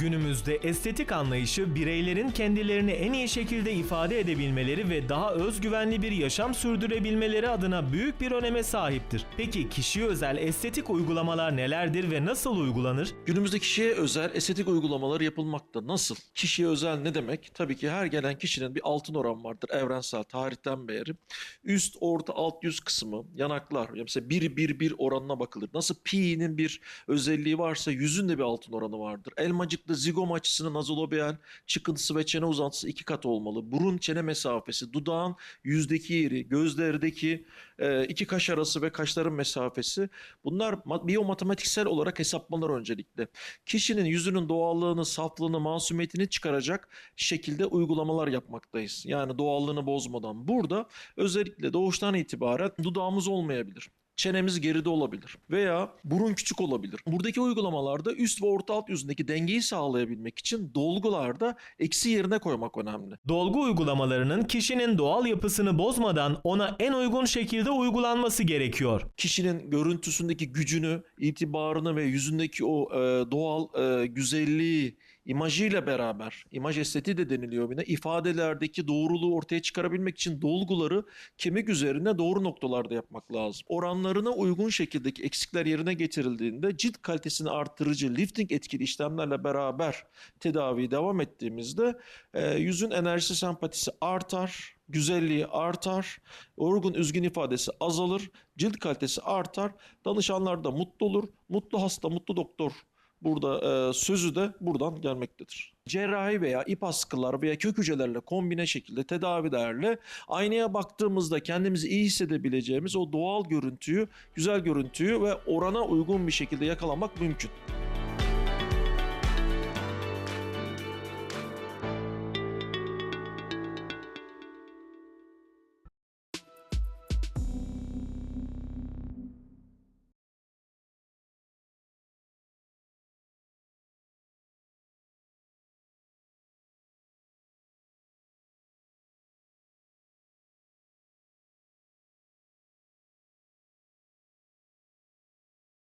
Günümüzde estetik anlayışı bireylerin kendilerini en iyi şekilde ifade edebilmeleri ve daha özgüvenli bir yaşam sürdürebilmeleri adına büyük bir öneme sahiptir. Peki kişiye özel estetik uygulamalar nelerdir ve nasıl uygulanır? Günümüzde kişiye özel estetik uygulamalar yapılmakta. Nasıl? Kişiye özel ne demek? Tabii ki her gelen kişinin bir altın oran vardır evrensel tarihten beri. Üst, orta, alt yüz kısmı, yanaklar. Ya mesela 1 1 1 oranına bakılır. Nasıl pi'nin bir özelliği varsa yüzün de bir altın oranı vardır. Elmacıklı zigom açısının nazolobiyal çıkıntısı ve çene uzantısı iki kat olmalı. Burun çene mesafesi, dudağın yüzdeki yeri, gözlerdeki e, iki kaş arası ve kaşların mesafesi. Bunlar ma- biyomatematiksel olarak hesaplanır öncelikle. Kişinin yüzünün doğallığını, saflığını, masumiyetini çıkaracak şekilde uygulamalar yapmaktayız. Yani doğallığını bozmadan. Burada özellikle doğuştan itibaren dudağımız olmayabilir. Çenemiz geride olabilir veya burun küçük olabilir. Buradaki uygulamalarda üst ve orta alt yüzündeki dengeyi sağlayabilmek için dolgularda eksi yerine koymak önemli. Dolgu uygulamalarının kişinin doğal yapısını bozmadan ona en uygun şekilde uygulanması gerekiyor. kişinin görüntüsündeki gücünü, itibarını ve yüzündeki o e, doğal e, güzelliği, imajıyla beraber, imaj estetiği de deniliyor buna, ifadelerdeki doğruluğu ortaya çıkarabilmek için dolguları kemik üzerine doğru noktalarda yapmak lazım. Oranlarına uygun şekildeki eksikler yerine getirildiğinde cilt kalitesini artırıcı lifting etkili işlemlerle beraber tedaviye devam ettiğimizde e, yüzün enerjisi sempatisi artar, güzelliği artar, orgun üzgün ifadesi azalır, cilt kalitesi artar, danışanlar da mutlu olur, mutlu hasta, mutlu doktor burada e, sözü de buradan gelmektedir. Cerrahi veya ip askılar veya kök hücrelerle kombine şekilde tedavilerle aynaya baktığımızda kendimizi iyi hissedebileceğimiz o doğal görüntüyü, güzel görüntüyü ve orana uygun bir şekilde yakalamak mümkün.